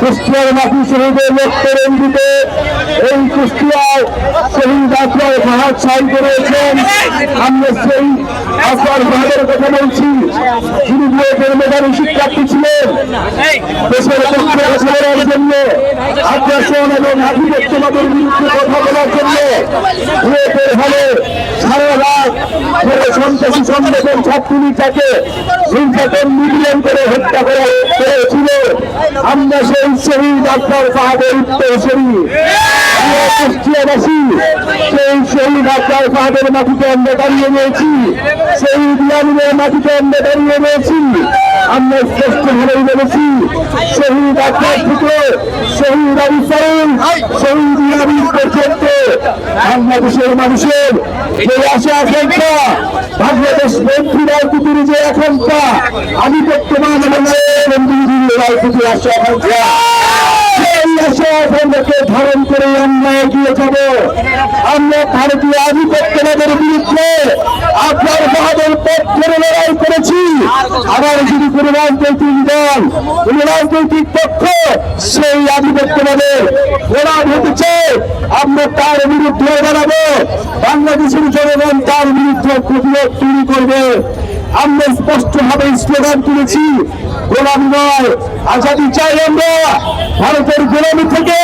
কুষ্টিয়ার মাটি শহীদের লক্ষ্য রঞ্জিত এই কুষ্টিয়ায় শহীদ আপনার পাহাড় ছাই করেছেন আমরা সেই আপনার ভাইয়ের কথা বলছি। যিনি বুয়েটের মেধাবী শিক্ষার্থী ছিলেন। দেশের পক্ষে জন্য আগ্রাসন এবং আধিপত্যবাদের বিরুদ্ধে কথা বলার জন্য বুয়েটের হলে সারা রাত ধরে সন্ত্রাসী সংগঠন ছাত্রলীগটাকে নির্যাতন মিলিয়ন করে হত্যা করা হয়েছিল। আমরা সেই শহীদ ডাক্তার পাহাড়ের উত্তর শরীর সেই মাটিতে আমরা দাঁড়িয়ে নিয়েছি সেই ইয়ামিনের মাটিতে আমরা দাঁড়িয়ে রয়েছি। আমরা স্পষ্ট ভাবেই বলেছি শহীদ আকার থেকে শহীদ আবু সাইন শহীদ ইয়ামিন পর্যন্ত বাংলাদেশের মানুষের যে আশা আকাঙ্ক্ষা। বাংলাদেশ মন্ত্রী রাজনীতির যে আকাঙ্ক্ষা আমি বর্তমান মন্ত্রী রাজনীতির আশা আকাঙ্ক্ষা। সেই আশা আকাঙ্ক্ষাকে ধারণ করে আমরা এগিয়ে যাব। আমরা ভারতীয় আধিপত্যবাদের বিরুদ্ধে আপনার বাহাদুর পক্ষে লড়াই করেছি। আবার যদি কোন রাজনৈতিক দল, কোন রাজনৈতিক পক্ষ, সেই আধিপত্যবাদের প্রমাণ হতে চায়। আমরা তার বিরুদ্ধে দাঁড়াবো। বাংলাদেশের জনগণ তার বিরুদ্ধে প্রতিরোধ তৈরি করবে। আমরা স্পষ্ট ভাবে স্লোগান তুলেছি, গোলামি নয় আজাদি চাই আমরা। ভারতের গোলামি থেকে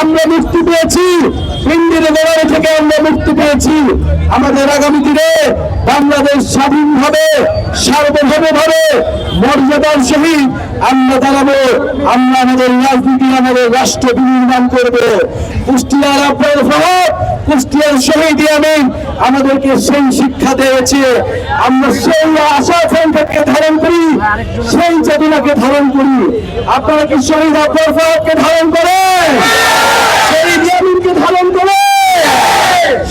আমরা মুক্তি পেয়েছি। ইন্ডিয়ার গোলামি থেকে আমরা মুক্তি পেয়েছি। আমাদের আগামী দিনে বাংলাদেশ স্বাধীনভাবে সার্বভৌমভাবে মর্যাদার সহিত আমরা দাঁড়াবো। আমরা আমাদের রাজনীতি, আমাদের রাষ্ট্র বিনির্মাণ করব। কুষ্টিয়ার আপনার ফহদ, কুষ্টিয়ার শহীদ আমিন আমাদেরকে সেই শিক্ষা দিয়েছে। আমরা সেই আশা আকাঙ্ক্ষাকে ধারণ করি, সেই চেতনাকে ধারণ করি। আপনারা কি শহীদ আপনার ফহদকে ধারণ করে? শহীদ আমিনকে ধারণ করে?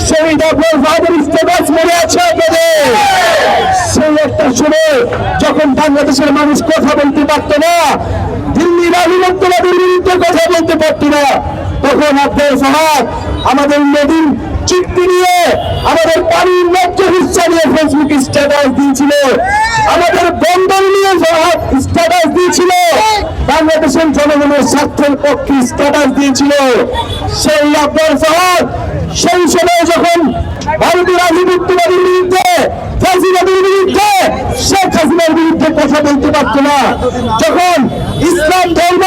শহীদ আপনার ফাদার স্টেটাস মনে আছে আপনাদের। সেই একটা সময় যখন বাংলাদেশের মানুষ কথা বলতে পারতো না, দিল্লির আধিপত্যবাদীর বিরুদ্ধে কথা বলতে পারতো না, তখন আপনার ফাহাদ আমাদের নদীর চুক্তি নিয়ে আমাদের পানির হিস্সা নিয়ে ফেসবুক স্ট্যাটাস দিয়েছিল। আমাদের বন্দর নিয়ে স্ট্যাটাস দিয়েছিল। বাংলাদেশের জনগণের স্বার্থের পক্ষে স্ট্যাটাস দিয়েছিল। সেই আপনার ফাহাদ সেই সময় যখন ভারতীয় আধিপত্যবাদীর বিরুদ্ধে ফাঁসিবাদীর বিরুদ্ধে, শেখ হাসিনার বিরুদ্ধে কথা বলতে পারতো না। যখন ইসলাম ধর্ম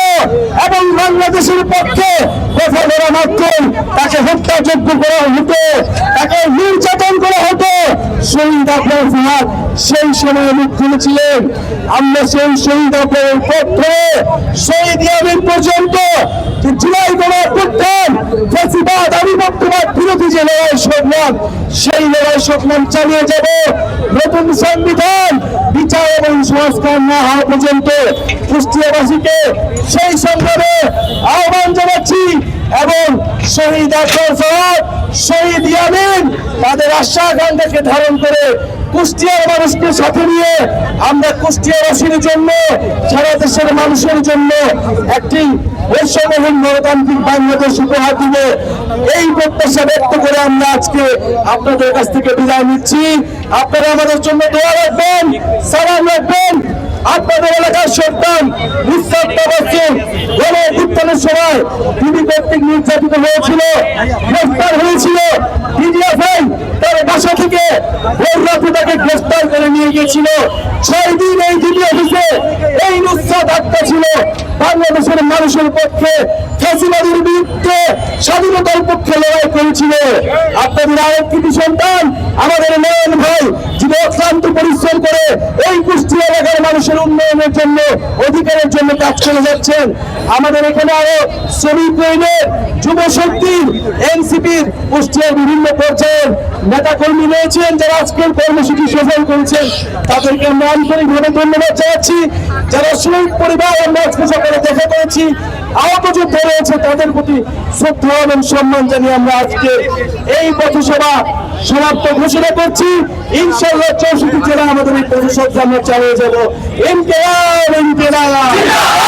এবং বাংলাদেশের পক্ষে কথা বলা মাত্রই তাকে হত্যাযোগ্য করা হতো তাকে নির্যাতন করা হতো শহীদ আপনার ফুহাদ সেই সময় মুখ খুলেছিলেন আমরা সেই শহীদ আপনার পত্র শহীদ ইয়ামিন পর্যন্ত জুলাই গণার প্রত্যান ফেসিবাদ আধিপত্যবাদ বিরোধী যে লড়াই সংগ্রাম, সেই লড়াই সংগ্রাম চালিয়ে যাব। নতুন সংবিধান, বিচার এবং সংস্কার না হওয়া পর্যন্ত কুষ্টিয়াবাসীকে সেই সংগ্রামে আহ্বান জানাচ্ছি এবং শহীদ আকবর সাহেব, শহীদ ইয়ামিন তাদের আশা আকাঙ্ক্ষাকে ধারণ করে কুষ্টিয়ার মানুষকে সাথে নিয়ে আমরা কুষ্টিয়াবাসীর জন্য, সারা দেশের মানুষের জন্য একটি বৈষম্যহীন গণতান্ত্রিক বাংলাদেশ উপহার দিবে। এই প্রত্যাশা ব্যক্ত করে আমরা আজকে আপনাদের কাছ থেকে বিদায় নিচ্ছি। আপনারা আমাদের জন্য দোয়া রাখবেন, সালাম রাখবেন। আপনাদের এলাকার সন্তান অভ্যুত্থানের সময় তিনি কর্তৃক নির্যাতিত হয়েছিল, গ্রেফতার হয়েছিল বাসা থেকে তাকে গ্রেফতার করে নিয়ে গিয়েছিল। ছয় দিন এই ডিবি অফিসে এই নুসরাত আটকা ছিল। বাংলাদেশের মানুষের পক্ষে ফাঁসিবাদের বিরুদ্ধে স্বাধীনতার পক্ষে লড়াই করেছিল। আপনাদের আরেকটি সন্তান, আমাদের নয়ন ভাই যিনি অক্লান্ত পরিশ্রম করে এই কুষ্টি এলাকার মানুষের উন্নয়নের জন্য, অধিকারের জন্য কাজ করে যাচ্ছেন। আমাদের এখানে আরও শ্রমিক ইউনিয়নের যুব শক্তির, এনসিপির, কুষ্টিয়ার বিভিন্ন পর্যায়ের নেতা কর্মী রয়েছেন যারা আজকের কর্মসূচি সফল করেছেন। তাদেরকে আন্তরিকভাবে ধন্যবাদ জানাচ্ছি। যারা শ্রমিক পরিবার, আমরা আজকে সকালে দেখা করেছি, আহত যোদ্ধা রয়েছে, তাদের প্রতি শ্রদ্ধা এবং সম্মান জানিয়ে আমরা আজকে এই পথসভা সমাপ্ত ঘোষণা করছি। ইনশাল্লাহ চৌষট্টি জেলা আমাদের এই পথসভা আমরা চালিয়ে যাব। ¡Enterado, enterada!